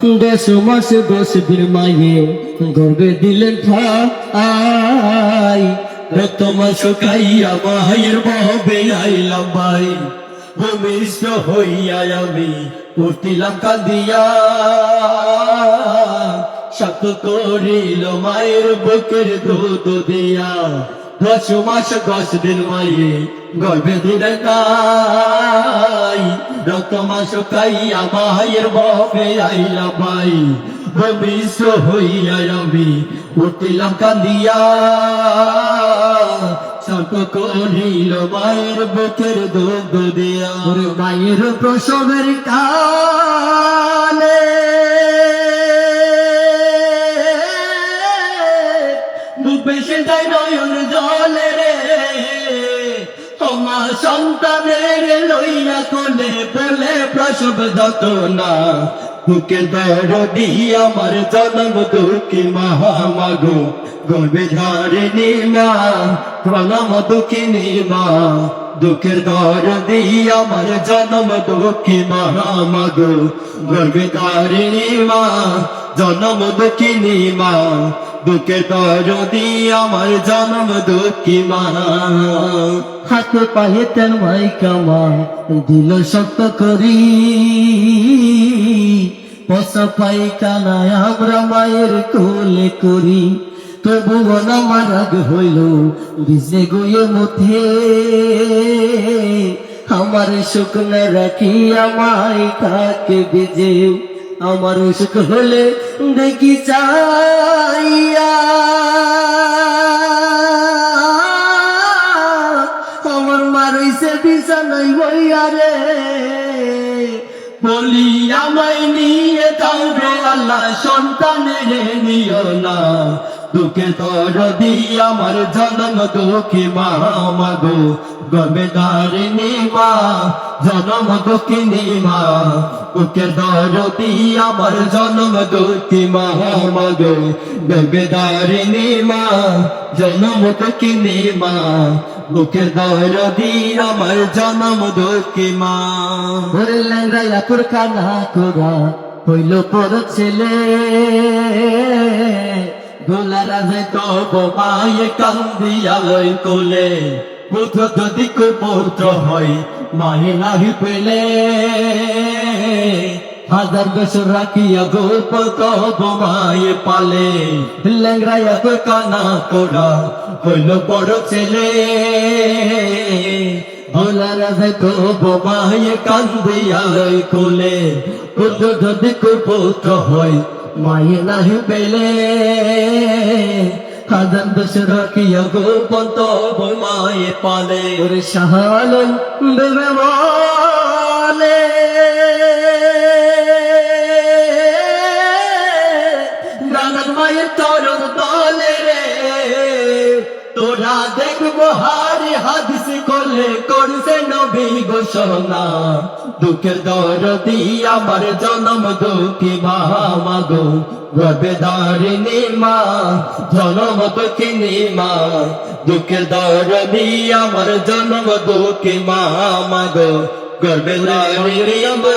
দশ মাস দশ মায়ে গর্বে দিলেন ঠাই রক্ত মাস খাইয়া মায়ের বহবে আইলাম ভাই। ভূমিষ্ঠ হইয়া আমি উঠিলাম কাঁদিয়া। শক্ত করিল মায়ের বুকের দুধ দিয়া। দশ মাস দশ দিন মায়ে গর্বে দিলেন ঠাই রক্ত মাস মায়ের বহবে আইলাম ভাই। ভূমিষ্ঠ হইয়া আমি উঠিলাম কাঁদিয়া শান্ত করিল মায়ের বুকের দুধ দিয়া। মায়ের প্রসবের কালে বুকে সেটাই নয়ন জলে। সন্তানের লইয়া কোলে পেলে প্রসব যত না বুকে দরদি আমার জন্ম দুঃখী মহামাগো। গর্বে ধারিণী মা, প্রণাম দুঃখিনী মা। দুঃখের দরদি আমার জন্ম দুঃখী মহামাগো। গর্বে ধারিণী মা, জন্ম দুঃখিনী মা। দুঃখের দরদি আমার জন্ম দুঃখী মা। হাত পায়ে তেল মাই কামা দিল শক্ত করি। পশা পাই কানায় আমরা মায়ের কোলে করি। তবুও না মারাগ হইল, ভিজে গয়ে মধ্যে আমার শুকনো রাখি আমায় তাকে ভিজে আমার সুখ হলে দেখি চাইয়া। আমার মারইছে বিছানাই বইয়া রে। বলি, আমায় নিয়ে থাকবে আল্লাহ সন্তানের নিও না। দুঃখে তর দি আমার জন্ম দুঃখী মা মাগো গবে দারিণী মা জন্ম দুঃখিনী মা বুকে দর দি আমার জন্ম দুঃখী মা মাগো। গবে দারিণী মা জন্ম দুঃখিনী মা বুকে দর দি আমার জন্ম দুঃখী মা। ওরে ল্যাংড়াইয়া তোর কানা করা হইল পর ছেলে। গোলারা যে তব মায়ে কান্দিয়া লই কোলে। পুত্র যদি পুত্র হয় মায়ে নাহি পেলে। হাজার বছর রাখিয়া গোপ তব মায়ে পালে। ল্যাংড়াইয়া তোর কানা করা হইল বড় ছেলে। ভোলারা দেখো বোমায় কান্দিয়া লই কোলে। পুত্র যদি পুত্র হয় মায়ে নাহি পেলে। হাজার দশ রাখিয়া গোপন তব মায়ে পালে। ওরে সাহালন দেবে বলে নানার মায়ের তরণ তলে রে। তোরা দেখব হারে হাদিস করলে করছে নবী ঘোষণা। দুঃখের দরদি আমার জনম দুঃখী মা মাগো গর্বে দারিণী মা জনম দুঃখিনী মা দুঃখের দরদি আমার জনম দুঃখী মা মাগো গর্বে দারিণী